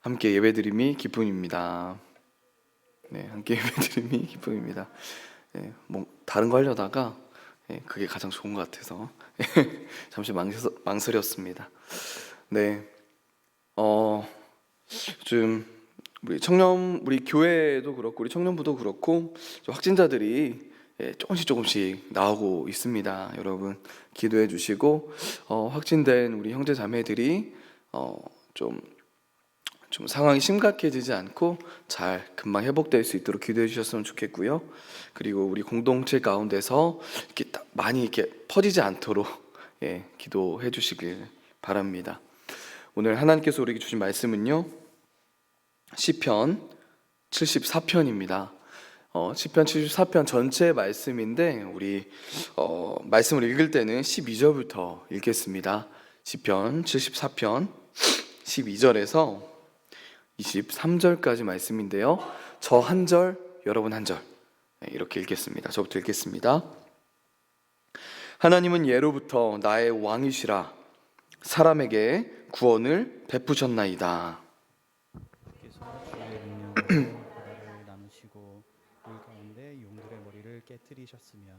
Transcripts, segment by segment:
함께 예배드림이 기쁨입니다. 네, 함께 예배드림이 기쁨입니다. 네, 뭐 다른 거 하려다가 예, 그게 가장 좋은 것 같아서 잠시 망설, 망설였습니다. 네, 어, 요즘 우리 청년, 우리 교회도 그렇고 우리 청년부도 그렇고 좀 확진자들이 예, 조금씩 조금씩 나오고 있습니다. 여러분 기도해 주시고 어, 확진된 우리 형제 자매들이 어, 좀, 좀 상황이 심각해지지 않고 잘 금방 회복될 수 있도록 기도해 주셨으면 좋겠고요. 그리고 우리 공동체 가운데서 이렇게 딱 많이 이렇게 퍼지지 않도록 예, 기도해 주시길 바랍니다. 오늘 하나님께서 우리에게 주신 말씀은요. 시편 74편입니다. 어, 시편 74편 전체 말씀인데 우리 어, 말씀을 읽을 때는 12절부터 읽겠습니다. 시편 74편 12절에서 23절까지 말씀인데요. 저 한 절, 여러분 한 절. 네, 이렇게 읽겠습니다. 저부터 읽겠습니다. 하나님은 예로부터 나의 왕이시라 사람에게 구원을 베푸셨나이다. 께서 주의 능력으로 바다를 나누시고 물 가운데 용들의 머리를 깨뜨리셨으며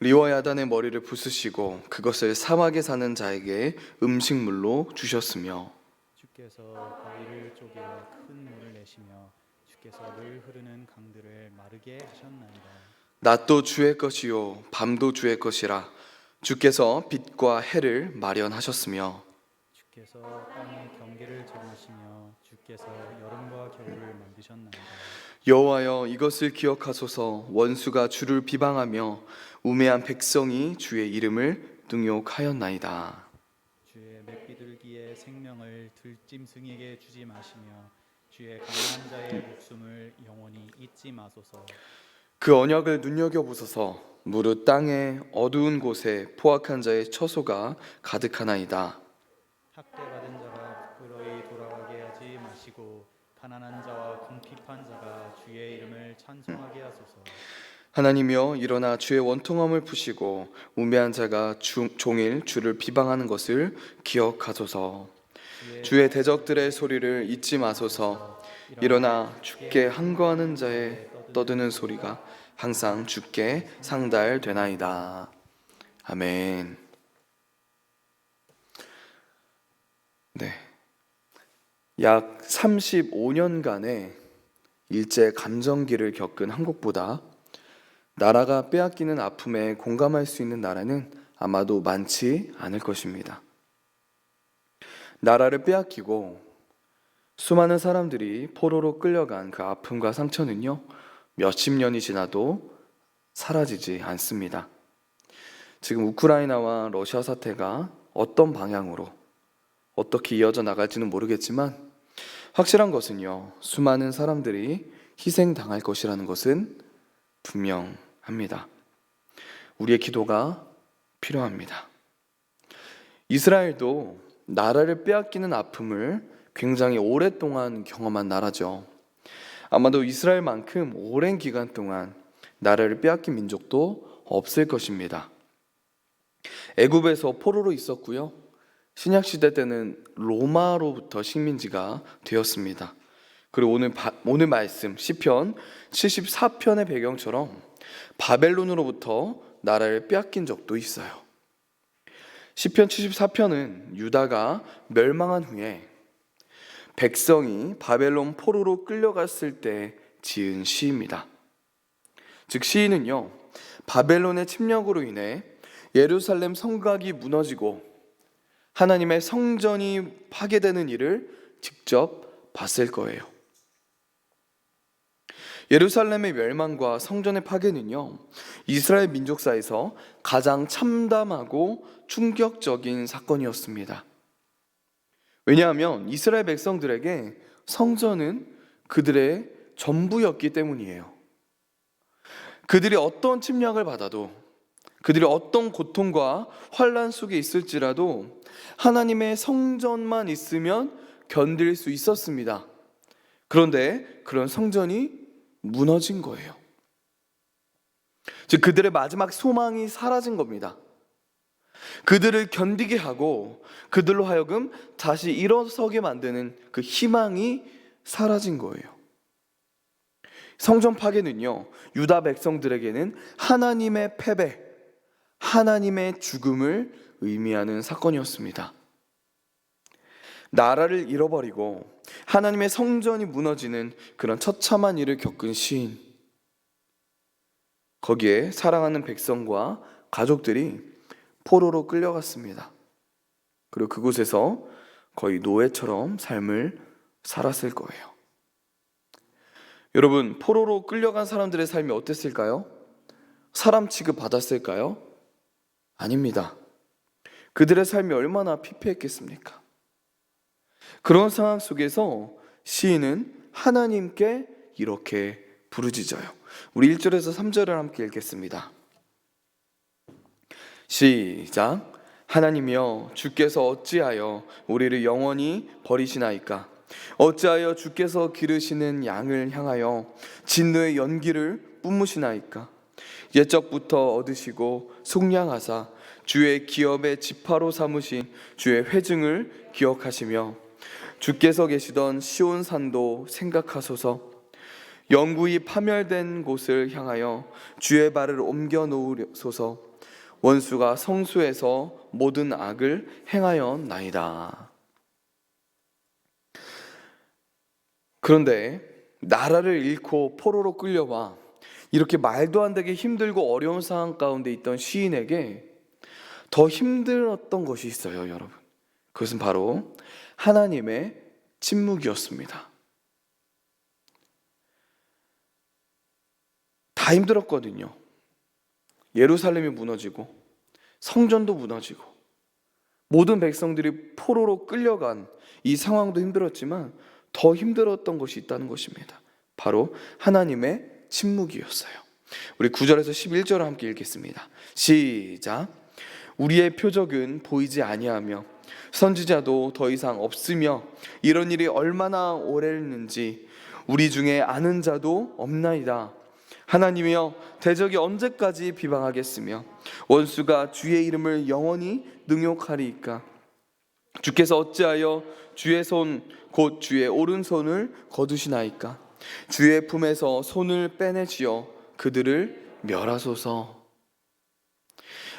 리와 야단의 머리를 부수시고 그것을 사막에 사는 자에게 음식물로 주셨으며 주께서 바위를 쪼개어 큰 물을 내시며 주께서 늘 흐르는 강들을 마르게 하셨나이다. 낮도 주의 것이요 밤도 주의 것이라 주께서 빛과 해를 마련하셨으며 주께서 땅의 경계를 정하시며 주께서 여름과 겨울을 만드셨나이다. 여호와여 이것을 기억하소서 원수가 주를 비방하며 우매한 백성이 주의 이름을 등욕하였나이다. 주의 맵비둘기의 생명을 들짐승에게 주지 마시며 주의 강한 자의 목숨을 영원히 잊지 마소서. 그 언약을 눈여겨 보소서 무릇 땅의 어두운 곳에 포악한 자의 처소가 가득하나이다. 학대받은 자가 부끄러이 돌아가게 하지 마시고 가난한 자와 궁핍한 자가 주의 이름을 찬송하게 하소서. 하나님이여 일어나 주의 원통함을 푸시고 우매한 자가 주- 종일 주를 비방하는 것을 기억하소서. 주의 대적들의 소리를 잊지 마소서. 일어나 주께 항거하는 자의 떠드는 소리가 항상 주께 상달되나이다. 아멘. 네. 약 35년간의 일제 감정기를 겪은 한국보다 나라가 빼앗기는 아픔에 공감할 수 있는 나라는 아마도 많지 않을 것입니다. 나라를 빼앗기고 수많은 사람들이 포로로 끌려간 그 아픔과 상처는요, 몇십 년이 지나도 사라지지 않습니다. 지금 우크라이나와 러시아 사태가 어떤 방향으로 어떻게 이어져 나갈지는 모르겠지만 확실한 것은요, 수많은 사람들이 희생당할 것이라는 것은 분명합니다. 우리의 기도가 필요합니다. 이스라엘도 나라를 빼앗기는 아픔을 굉장히 오랫동안 경험한 나라죠. 아마도 이스라엘만큼 오랜 기간 동안 나라를 빼앗긴 민족도 없을 것입니다. 애굽에서 포로로 있었고요. 신약 시대 때는 로마로부터 식민지가 되었습니다. 그리고 오늘 바, 오늘 말씀 시편 74편의 배경처럼 바벨론으로부터 나라를 빼앗긴 적도 있어요. 시편 74편은 유다가 멸망한 후에 백성이 바벨론 포로로 끌려갔을 때 지은 시입니다. 즉 시인은요. 바벨론의 침략으로 인해 예루살렘 성곽이 무너지고 하나님의 성전이 파괴되는 일을 직접 봤을 거예요. 예루살렘의 멸망과 성전의 파괴는요, 이스라엘 민족사에서 가장 참담하고 충격적인 사건이었습니다. 왜냐하면 이스라엘 백성들에게 성전은 그들의 전부였기 때문이에요. 그들이 어떤 침략을 받아도 그들이 어떤 고통과 환란 속에 있을지라도 하나님의 성전만 있으면 견딜 수 있었습니다. 그런데 그런 성전이 무너진 거예요. 즉 그들의 마지막 소망이 사라진 겁니다. 그들을 견디게 하고 그들로 하여금 다시 일어서게 만드는 그 희망이 사라진 거예요. 성전 파괴는요, 유다 백성들에게는 하나님의 패배, 하나님의 죽음을 의미하는 사건이었습니다. 나라를 잃어버리고 하나님의 성전이 무너지는 그런 처참한 일을 겪은 시인. 거기에 사랑하는 백성과 가족들이 포로로 끌려갔습니다. 그리고 그곳에서 거의 노예처럼 삶을 살았을 거예요. 여러분, 포로로 끌려간 사람들의 삶이 어땠을까요? 사람 취급 받았을까요? 아닙니다. 그들의 삶이 얼마나 피폐했겠습니까? 그런 상황 속에서 시인은 하나님께 이렇게 부르짖어요. 우리 1절에서 3절을 함께 읽겠습니다. 시작. 하나님이여 주께서 어찌하여 우리를 영원히 버리시나이까? 어찌하여 주께서 기르시는 양을 향하여 진노의 연기를 뿜으시나이까? 옛적부터 얻으시고 속량하사 주의 기업의 지파로 삼으신 주의 회증을 기억하시며 주께서 계시던 시온 산도 생각하소서 영구히 파멸된 곳을 향하여 주의 발을 옮겨 놓으소서 원수가 성수에서 모든 악을 행하였나이다. 그런데 나라를 잃고 포로로 끌려와 이렇게 말도 안 되게 힘들고 어려운 상황 가운데 있던 시인에게 더 힘들었던 것이 있어요, 여러분. 그것은 바로 하나님의 침묵이었습니다. 다 힘들었거든요. 예루살렘이 무너지고 성전도 무너지고 모든 백성들이 포로로 끌려간 이 상황도 힘들었지만 더 힘들었던 것이 있다는 것입니다. 바로 하나님의 침묵이었어요. 우리 9절에서 11절을 함께 읽겠습니다. 시작. 우리의 표적은 보이지 아니하며 선지자도 더 이상 없으며 이런 일이 얼마나 오래했는지 우리 중에 아는 자도 없나이다. 하나님이여 대적이 언제까지 비방하겠으며 원수가 주의 이름을 영원히 능욕하리이까? 주께서 어찌하여 주의 손 곧 주의 오른손을 거두시나이까? 주의 품에서 손을 빼내지어 그들을 멸하소서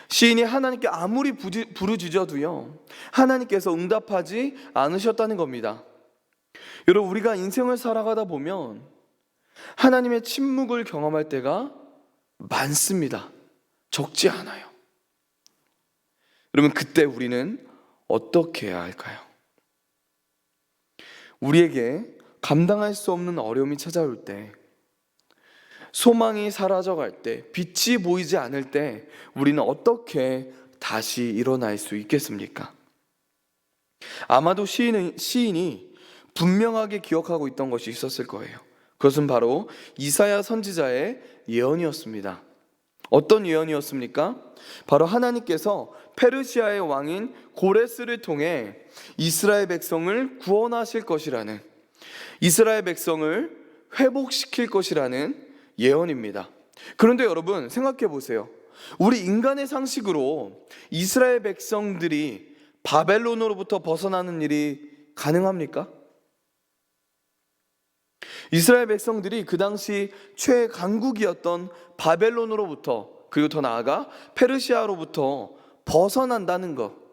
시인이 하나님께 아무리 부르짖어도요 하나님께서 응답하지 않으셨다는 겁니다 여러분 우리가 인생을 살아가다 보면 하나님의 침묵을 경험할 때가 많습니다. 적지 않아요. 여러분, 그때 우리는 어떻게 해야 할까요? 우리에게 감당할 수 없는 어려움이 찾아올 때, 소망이 사라져갈 때, 빛이 보이지 않을 때, 우리는 어떻게 다시 일어날 수 있겠습니까? 아마도 시인은, 시인이 분명하게 기억하고 있던 것이 있었을 거예요. 그것은 바로 이사야 선지자의 예언이었습니다. 어떤 예언이었습니까? 바로 하나님께서 페르시아의 왕인 고레스를 통해 이스라엘 백성을 구원하실 것이라는 이스라엘 백성을 회복시킬 것이라는 예언입니다. 그런데 여러분 생각해 보세요. 우리 인간의 상식으로 이스라엘 백성들이 바벨론으로부터 벗어나는 일이 가능합니까? 이스라엘 백성들이 그 당시 최강국이었던 바벨론으로부터 그리고 더 나아가 페르시아로부터 벗어난다는 것.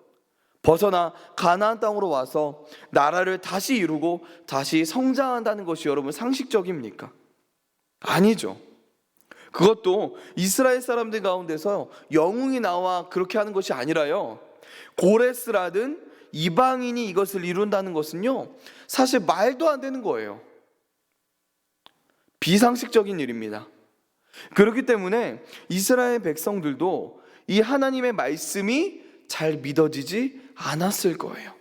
벗어나 가나안 땅으로 와서 나라를 다시 이루고 다시 성장한다는 것이 여러분 상식적입니까? 아니죠. 그것도 이스라엘 사람들 가운데서 영웅이 나와 그렇게 하는 것이 아니라요. 고레스라든 이방인이 이것을 이룬다는 것은요. 사실 말도 안 되는 거예요. 비상식적인 일입니다. 그렇기 때문에 이스라엘 백성들도 이 하나님의 말씀이 잘 믿어지지 않았을 거예요.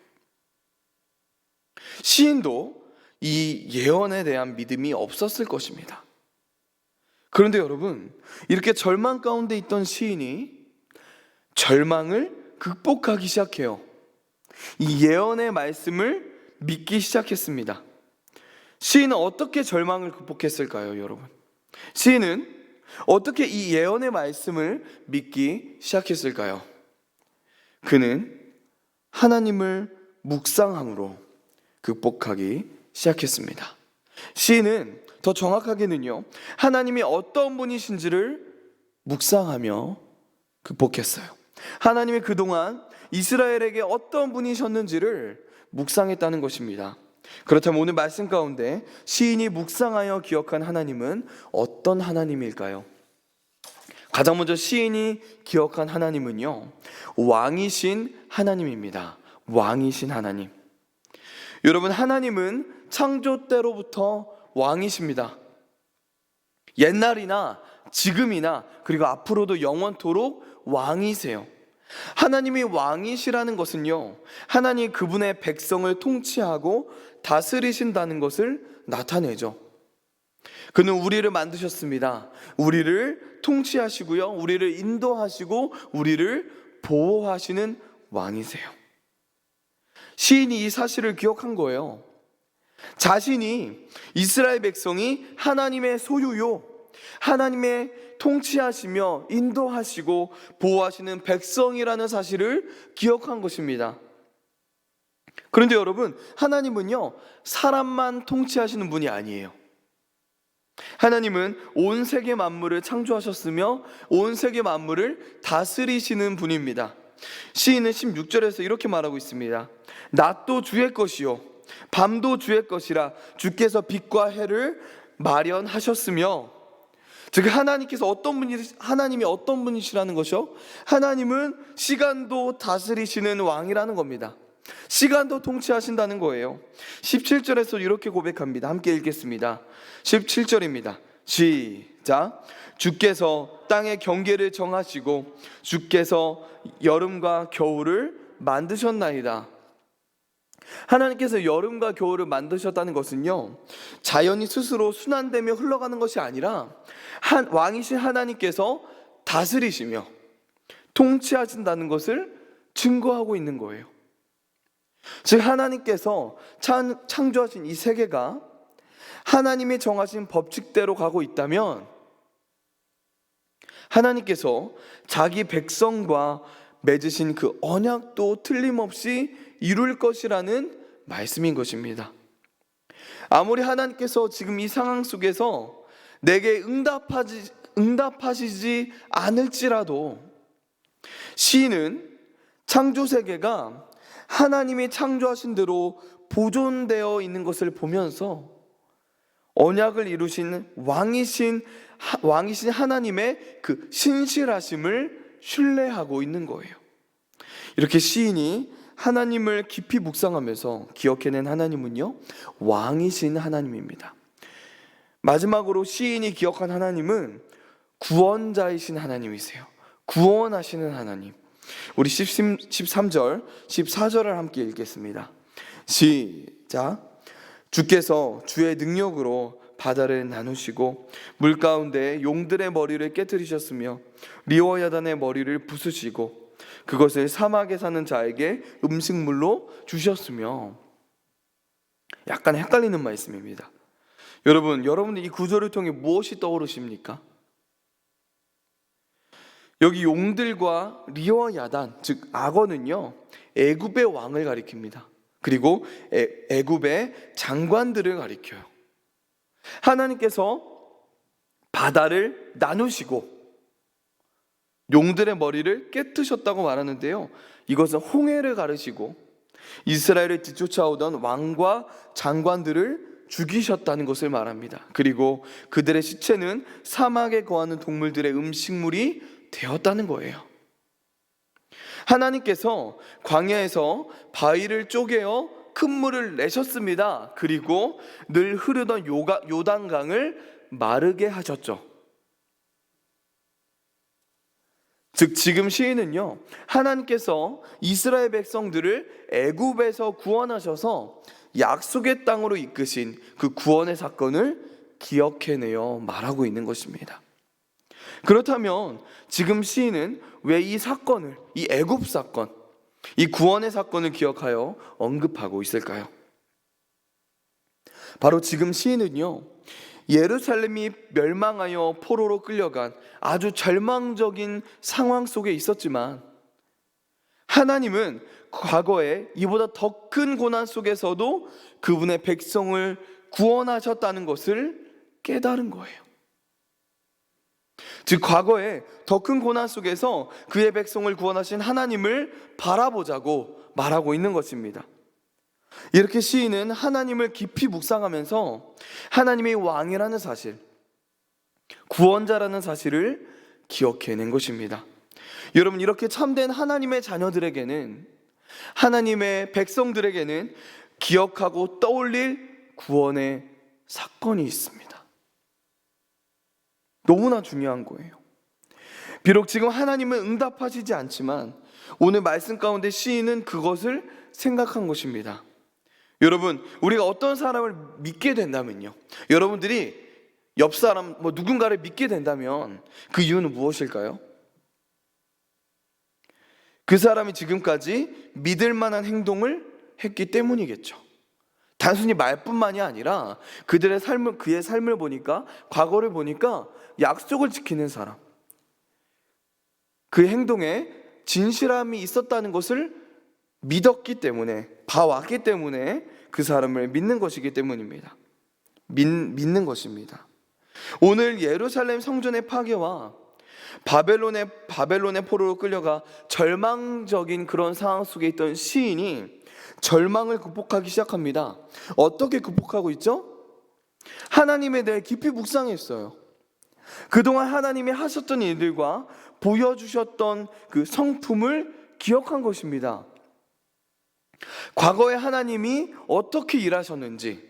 시인도 이 예언에 대한 믿음이 없었을 것입니다. 그런데 여러분, 이렇게 절망 가운데 있던 시인이 절망을 극복하기 시작해요. 이 예언의 말씀을 믿기 시작했습니다. 시인은 어떻게 절망을 극복했을까요, 여러분? 시인은 어떻게 이 예언의 말씀을 믿기 시작했을까요? 그는 하나님을 묵상함으로 극복하기 시작했습니다. 시인은 더 정확하게는요, 하나님이 어떤 분이신지를 묵상하며 극복했어요. 하나님이 그동안 이스라엘에게 어떤 분이셨는지를 묵상했다는 것입니다. 그렇다면 오늘 말씀 가운데 시인이 묵상하여 기억한 하나님은 어떤 하나님일까요? 가장 먼저 시인이 기억한 하나님은요, 왕이신 하나님입니다. 왕이신 하나님. 여러분, 하나님은 창조 때로부터 왕이십니다. 옛날이나 지금이나 그리고 앞으로도 영원토록 왕이세요. 하나님이 왕이시라는 것은요, 하나님 그분의 백성을 통치하고 다스리신다는 것을 나타내죠. 그는 우리를 만드셨습니다. 우리를 통치하시고요, 우리를 인도하시고, 우리를 보호하시는 왕이세요. 시인이 이 사실을 기억한 거예요. 자신이 이스라엘 백성이 하나님의 소유요, 하나님의 통치하시며 인도하시고 보호하시는 백성이라는 사실을 기억한 것입니다. 그런데 여러분, 하나님은요, 사람만 통치하시는 분이 아니에요. 하나님은 온 세계 만물을 창조하셨으며 온 세계 만물을 다스리시는 분입니다. 시인은 16절에서 이렇게 말하고 있습니다. 낮도 주의 것이요 밤도 주의 것이라 주께서 빛과 해를 마련하셨으며 즉 하나님께서 어떤 분이 하나님이 어떤 분이시라는 것이요? 하나님은 시간도 다스리시는 왕이라는 겁니다. 시간도 통치하신다는 거예요. 17절에서 이렇게 고백합니다. 함께 읽겠습니다. 17절입니다. 시작. 주께서 땅의 경계를 정하시고 주께서 여름과 겨울을 만드셨나이다. 하나님께서 여름과 겨울을 만드셨다는 것은요, 자연이 스스로 순환되며 흘러가는 것이 아니라, 한, 왕이신 하나님께서 다스리시며 통치하신다는 것을 증거하고 있는 거예요. 즉, 하나님께서 창, 창조하신 이 세계가 하나님이 정하신 법칙대로 가고 있다면, 하나님께서 자기 백성과 맺으신 그 언약도 틀림없이 이룰 것이라는 말씀인 것입니다. 아무리 하나님께서 지금 이 상황 속에서 내게 응답하지, 응답하시지 않을지라도 시인은 창조 세계가 하나님이 창조하신 대로 보존되어 있는 것을 보면서 언약을 이루신 왕이신 왕이신 하나님의 그 신실하심을 신뢰하고 있는 거예요. 이렇게 시인이 하나님을 깊이 묵상하면서 기억해낸 하나님은요, 왕이신 하나님입니다. 마지막으로 시인이 기억한 하나님은 구원자이신 하나님이세요. 구원하시는 하나님. 우리 13절, 14절을 함께 읽겠습니다. 시작. 주께서 주의 능력으로 바다를 나누시고 물 가운데 용들의 머리를 깨뜨리셨으며 리워야단의 머리를 부수시고 그것을 사막에 사는 자에게 음식물로 주셨으며 약간 헷갈리는 말씀입니다. 여러분, 여러분들 이 구절을 통해 무엇이 떠오르십니까? 여기 용들과 리와 야단, 즉 악어는요 애굽의 왕을 가리킵니다. 그리고 애, 애굽의 장관들을 가리켜요. 하나님께서 바다를 나누시고 용들의 머리를 깨뜨셨다고 말하는데요. 이것은 홍해를 가르시고 이스라엘을 뒤쫓아오던 왕과 장관들을 죽이셨다는 것을 말합니다. 그리고 그들의 시체는 사막에 거하는 동물들의 음식물이 되었다는 거예요. 하나님께서 광야에서 바위를 쪼개어 큰 물을 내셨습니다. 그리고 늘 흐르던 요가, 요단강을 마르게 하셨죠. 즉 지금 시인은요 하나님께서 이스라엘 백성들을 애굽에서 구원하셔서 약속의 땅으로 이끄신 그 구원의 사건을 기억해내어 말하고 있는 것입니다. 그렇다면 지금 시인은 왜 이 사건을 이 애굽 사건, 이 구원의 사건을 기억하여 언급하고 있을까요? 바로 지금 시인은요 예루살렘이 멸망하여 포로로 끌려간 아주 절망적인 상황 속에 있었지만 하나님은 과거에 이보다 더 큰 고난 속에서도 그분의 백성을 구원하셨다는 것을 깨달은 거예요. 즉, 과거에 더 큰 고난 속에서 그의 백성을 구원하신 하나님을 바라보자고 말하고 있는 것입니다. 이렇게 시인은 하나님을 깊이 묵상하면서 하나님의 왕이라는 사실, 구원자라는 사실을 기억해낸 것입니다. 여러분, 이렇게 참된 하나님의 자녀들에게는, 하나님의 백성들에게는 기억하고 떠올릴 구원의 사건이 있습니다. 너무나 중요한 거예요. 비록 지금 하나님은 응답하시지 않지만 오늘 말씀 가운데 시인은 그것을 생각한 것입니다. 여러분, 우리가 어떤 사람을 믿게 된다면요. 여러분들이 옆 사람, 뭐 누군가를 믿게 된다면 그 이유는 무엇일까요? 그 사람이 지금까지 믿을 만한 행동을 했기 때문이겠죠. 단순히 말뿐만이 아니라 그들의 삶을 그의 삶을 보니까 과거를 보니까 약속을 지키는 사람. 그 행동에 진실함이 있었다는 것을 믿었기 때문에 봐왔기 때문에 그 사람을 믿는 것이기 때문입니다. 믿, 믿는 것입니다. 오늘 예루살렘 성전의 파괴와 바벨론의 바벨론의 포로로 끌려가 절망적인 그런 상황 속에 있던 시인이 절망을 극복하기 시작합니다. 어떻게 극복하고 있죠? 하나님에 대해 깊이 묵상했어요. 그동안 하나님이 하셨던 일들과 보여주셨던 그 성품을 기억한 것입니다. 과거에 하나님이 어떻게 일하셨는지,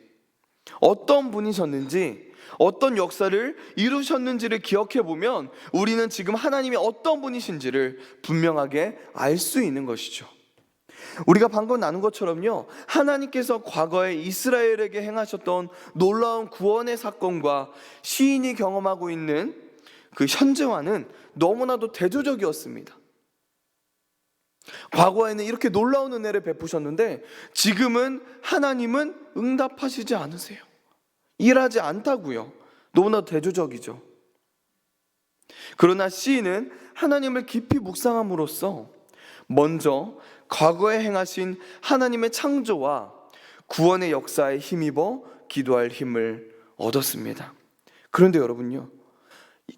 어떤 분이셨는지, 어떤 역사를 이루셨는지를 기억해 보면 우리는 지금 하나님이 어떤 분이신지를 분명하게 알 수 있는 것이죠. 우리가 방금 나눈 것처럼요, 하나님께서 과거에 이스라엘에게 행하셨던 놀라운 구원의 사건과 시인이 경험하고 있는 그 현재와는 너무나도 대조적이었습니다. 과거에는 이렇게 놀라운 은혜를 베푸셨는데 지금은 하나님은 응답하시지 않으세요. 일하지 않다고요. 너무나 대조적이죠. 그러나 시인은 하나님을 깊이 묵상함으로써 먼저 과거에 행하신 하나님의 창조와 구원의 역사에 힘입어 기도할 힘을 얻었습니다. 그런데 여러분요,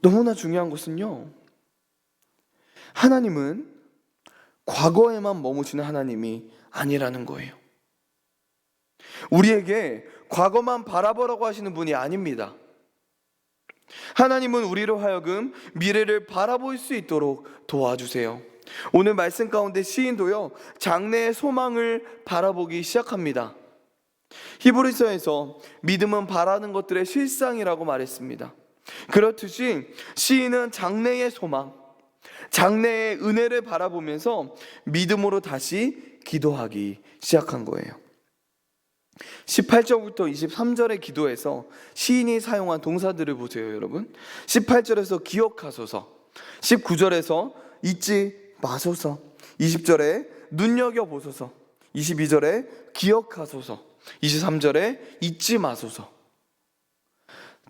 너무나 중요한 것은요, 하나님은 과거에만 머무시는 하나님이 아니라는 거예요. 우리에게 과거만 바라보라고 하시는 분이 아닙니다. 하나님은 우리로 하여금 미래를 바라볼 수 있도록 도와주세요. 오늘 말씀 가운데 시인도요, 장래의 소망을 바라보기 시작합니다. 히브리서에서 믿음은 바라는 것들의 실상이라고 말했습니다. 그렇듯이 시인은 장래의 소망, 장래의 은혜를 바라보면서 믿음으로 다시 기도하기 시작한 거예요. 18절부터 23절의 기도에서 시인이 사용한 동사들을 보세요, 여러분. 18절에서 기억하소서, 19절에서 잊지 마소서, 20절에 눈여겨 보소서, 22절에 기억하소서, 23절에 잊지 마소서.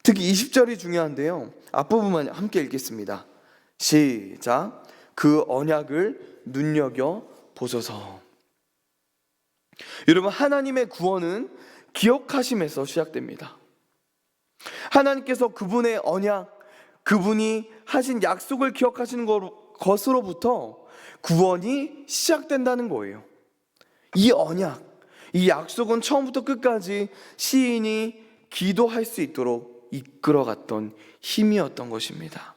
특히 20절이 중요한데요. 앞부분만 함께 읽겠습니다. 시작. 그 언약을 눈여겨 보소서. 여러분, 하나님의 구원은 기억하심에서 시작됩니다. 하나님께서 그분의 언약, 그분이 하신 약속을 기억하시는 것으로부터 구원이 시작된다는 거예요. 이 언약, 이 약속은 처음부터 끝까지 시인이 기도할 수 있도록 이끌어갔던 힘이었던 것입니다.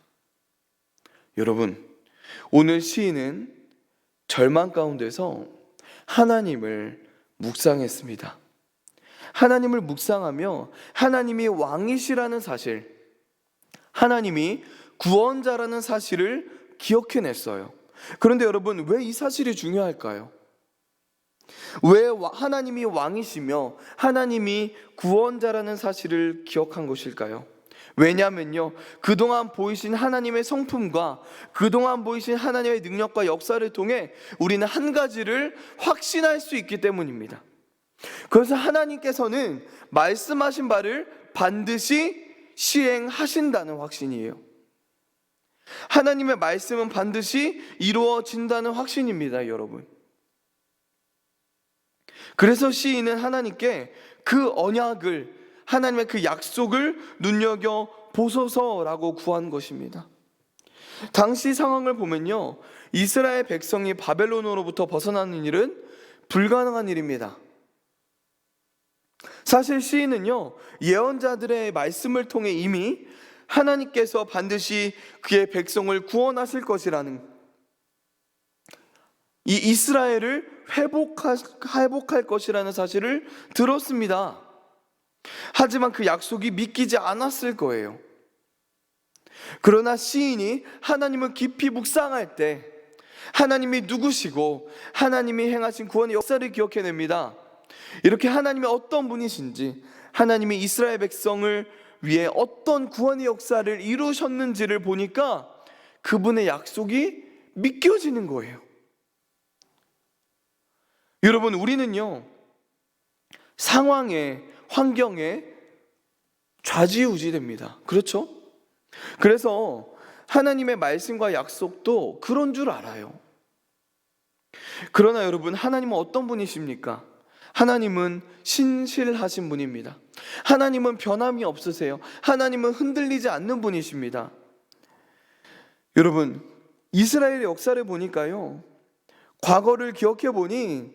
여러분, 오늘 시인은 절망 가운데서 하나님을 묵상했습니다. 하나님을 묵상하며 하나님이 왕이시라는 사실, 하나님이 구원자라는 사실을 기억해냈어요. 그런데 여러분, 왜 이 사실이 중요할까요? 왜 하나님이 왕이시며 하나님이 구원자라는 사실을 기억한 것일까요? 왜냐면요, 그동안 보이신 하나님의 성품과 그동안 보이신 하나님의 능력과 역사를 통해 우리는 한 가지를 확신할 수 있기 때문입니다. 그래서 하나님께서는 말씀하신 바를 반드시 시행하신다는 확신이에요. 하나님의 말씀은 반드시 이루어진다는 확신입니다, 여러분. 그래서 시인은 하나님께 그 언약을 하나님의 그 약속을 눈여겨 보소서라고 구한 것입니다. 당시 상황을 보면요. 이스라엘 백성이 바벨론으로부터 벗어나는 일은 불가능한 일입니다. 사실 시인은요, 예언자들의 말씀을 통해 이미 하나님께서 반드시 그의 백성을 구원하실 것이라는 이 이스라엘을 회복할, 것이라는 사실을 들었습니다. 하지만 그 약속이 믿기지 않았을 거예요. 그러나 시인이 하나님을 깊이 묵상할 때 하나님이 누구시고 하나님이 행하신 구원의 역사를 기억해냅니다. 이렇게 하나님이 어떤 분이신지 하나님이 이스라엘 백성을 위해 어떤 구원의 역사를 이루셨는지를 보니까 그분의 약속이 믿겨지는 거예요. 여러분, 우리는요, 상황에, 환경에 좌지우지 됩니다. 그렇죠? 그래서 하나님의 말씀과 약속도 그런 줄 알아요. 그러나 여러분, 하나님은 어떤 분이십니까? 하나님은 신실하신 분입니다. 하나님은 변함이 없으세요. 하나님은 흔들리지 않는 분이십니다. 여러분, 이스라엘의 역사를 보니까요. 과거를 기억해 보니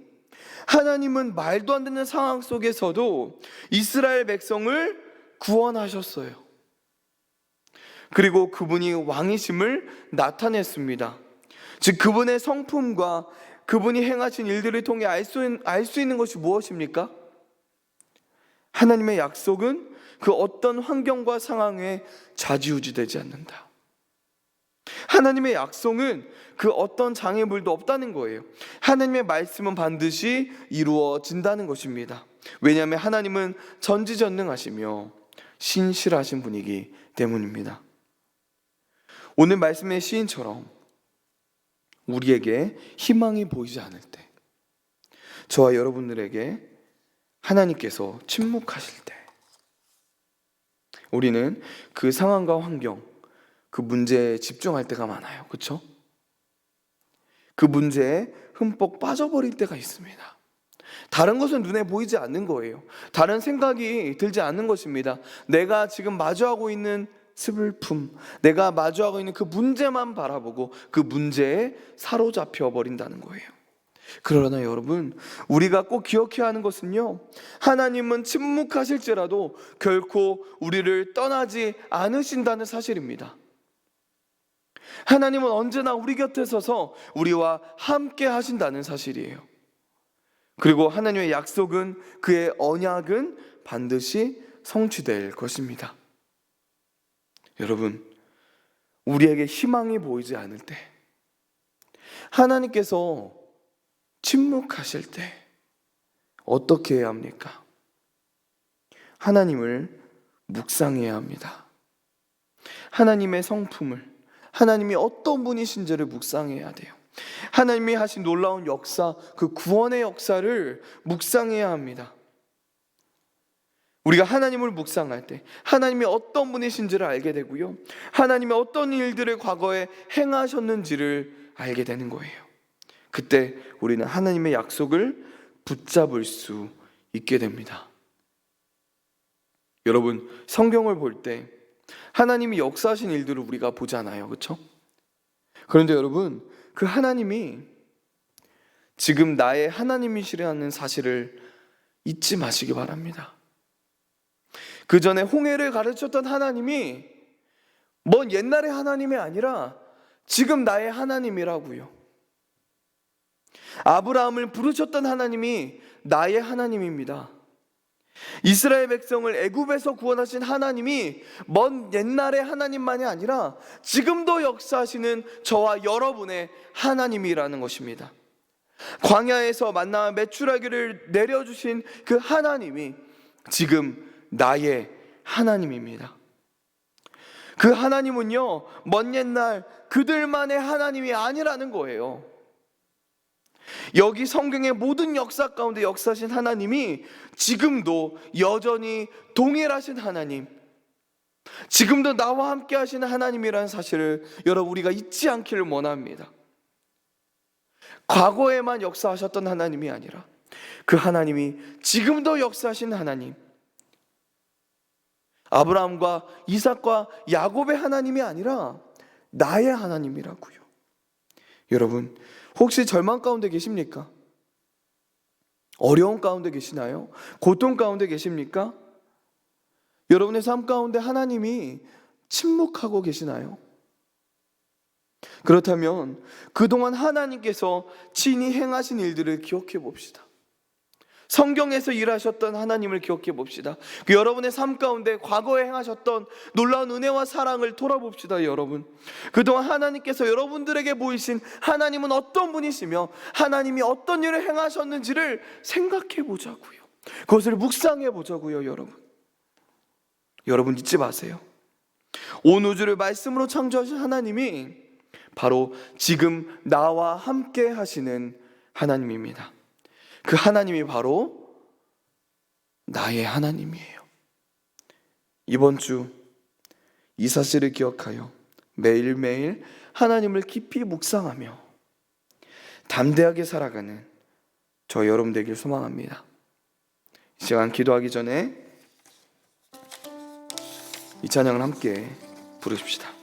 하나님은 말도 안 되는 상황 속에서도 이스라엘 백성을 구원하셨어요. 그리고 그분이 왕이심을 나타냈습니다. 즉, 그분의 성품과 그분이 행하신 일들을 통해 알 수 있는 것이 무엇입니까? 하나님의 약속은 그 어떤 환경과 상황에 좌지우지되지 않는다. 하나님의 약속은 그 어떤 장애물도 없다는 거예요. 하나님의 말씀은 반드시 이루어진다는 것입니다. 왜냐하면 하나님은 전지전능하시며 신실하신 분이기 때문입니다. 오늘 말씀의 시인처럼 우리에게 희망이 보이지 않을 때, 저와 여러분들에게 하나님께서 침묵하실 때, 우리는 그 상황과 환경, 그 문제에 집중할 때가 많아요. 그렇죠? 그 문제에 흠뻑 빠져버릴 때가 있습니다. 다른 것은 눈에 보이지 않는 거예요. 다른 생각이 들지 않는 것입니다. 내가 지금 마주하고 있는 슬픔, 내가 마주하고 있는 그 문제만 바라보고 그 문제에 사로잡혀 버린다는 거예요. 그러나 여러분, 우리가 꼭 기억해야 하는 것은요, 하나님은 침묵하실지라도 결코 우리를 떠나지 않으신다는 사실입니다. 하나님은 언제나 우리 곁에 서서 우리와 함께 하신다는 사실이에요. 그리고 하나님의 약속은 그의 언약은 반드시 성취될 것입니다. 여러분, 우리에게 희망이 보이지 않을 때, 하나님께서 침묵하실 때, 어떻게 해야 합니까? 하나님을 묵상해야 합니다. 하나님의 성품을, 하나님이 어떤 분이신지를 묵상해야 돼요. 하나님이 하신 놀라운 역사, 그 구원의 역사를 묵상해야 합니다. 우리가 하나님을 묵상할 때 하나님이 어떤 분이신지를 알게 되고요. 하나님이 어떤 일들을 과거에 행하셨는지를 알게 되는 거예요. 그때 우리는 하나님의 약속을 붙잡을 수 있게 됩니다. 여러분, 성경을 볼 때 하나님이 역사하신 일들을 우리가 보잖아요. 그렇죠? 그런데 여러분, 그 하나님이 지금 나의 하나님이시라는 사실을 잊지 마시기 바랍니다. 그 전에 홍해를 가르쳤던 하나님이 먼 옛날의 하나님이 아니라 지금 나의 하나님이라고요. 아브라함을 부르셨던 하나님이 나의 하나님입니다. 이스라엘 백성을 애굽에서 구원하신 하나님이 먼 옛날의 하나님만이 아니라 지금도 역사하시는 저와 여러분의 하나님이라는 것입니다. 광야에서 만나 메추라기를 내려주신 그 하나님이 지금 나의 하나님입니다. 그 하나님은요, 먼 옛날 그들만의 하나님이 아니라는 거예요. 여기 성경의 모든 역사 가운데 역사하신 하나님이 지금도 여전히 동일하신 하나님, 지금도 나와 함께 하시는 하나님이라는 사실을 여러분 우리가 잊지 않기를 원합니다. 과거에만 역사하셨던 하나님이 아니라 그 하나님이 지금도 역사하신 하나님. 아브라함과 이삭과 야곱의 하나님이 아니라 나의 하나님이라고요. 여러분, 혹시 절망 가운데 계십니까? 어려움 가운데 계시나요? 고통 가운데 계십니까? 여러분의 삶 가운데 하나님이 침묵하고 계시나요? 그렇다면 그동안 하나님께서 친히 행하신 일들을 기억해 봅시다. 성경에서 일하셨던 하나님을 기억해 봅시다. 그 여러분의 삶 가운데 과거에 행하셨던 놀라운 은혜와 사랑을 돌아봅시다, 여러분. 그동안 하나님께서 여러분들에게 보이신 하나님은 어떤 분이시며 하나님이 어떤 일을 행하셨는지를 생각해 보자고요. 그것을 묵상해 보자고요, 여러분. 여러분 잊지 마세요. 온 우주를 말씀으로 창조하신 하나님이 바로 지금 나와 함께 하시는 하나님입니다. 그 하나님이 바로 나의 하나님이에요. 이번 주 이 사실을 기억하여 매일매일 하나님을 깊이 묵상하며 담대하게 살아가는 저 여러분 되길 소망합니다. 이 시간 기도하기 전에 이 찬양을 함께 부르십시다.